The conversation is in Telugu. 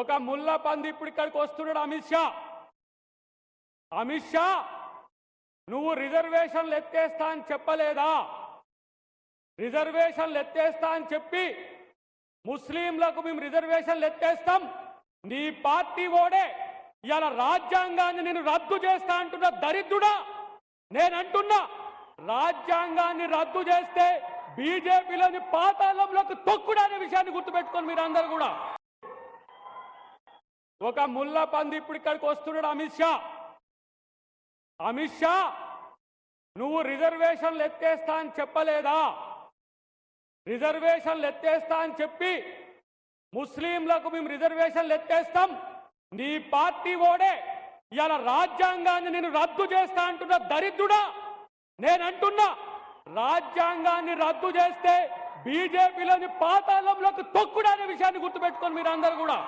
ఒక ముల్ల పంది ఇప్పుడు ఇక్కడికి వస్తున్నాడు అమిత్ షా. అమిత్ షా నువ్వు రిజర్వేషన్లు ఎత్తేస్తా అని చెప్పలేదా? రిజర్వేషన్లు ఎత్తేస్తా అని చెప్పి ముస్లింలకు మేము రిజర్వేషన్లు ఎత్తేస్తాం. నీ పార్టీ ఓడే. ఇవాళ రాజ్యాంగాన్ని నేను రద్దు చేస్తా అంటున్న దరిద్రుడా? నేనంటున్నా రాజ్యాంగాన్ని రద్దు చేస్తే బీజేపీలోని పాతాళంలోకి తొక్కుడు అనే విషయాన్ని గుర్తుపెట్టుకొని మీరు అందరు కూడా. ఒక ముల్ల పంది ఇప్పుడు ఇక్కడికి వస్తున్నాడు అమిత్ షా. అమిత్ షా నువ్వు రిజర్వేషన్లు ఎత్తేస్తా అని చెప్పలేదా? రిజర్వేషన్లు ఎత్తేస్తా అని చెప్పి ముస్లింలకు మేము రిజర్వేషన్లు ఎత్తేస్తాం. నీ పార్టీ ఓడే. ఇవాళ రాజ్యాంగాన్ని నేను రద్దు చేస్తా అంటున్న దరిద్రుడా? నేను అంటున్నా రాజ్యాంగాన్ని రద్దు చేస్తే బీజేపీలోని పాతాళంలోకి తొక్కుడు అనే విషయాన్ని గుర్తుపెట్టుకొని మీరు అందరు కూడా.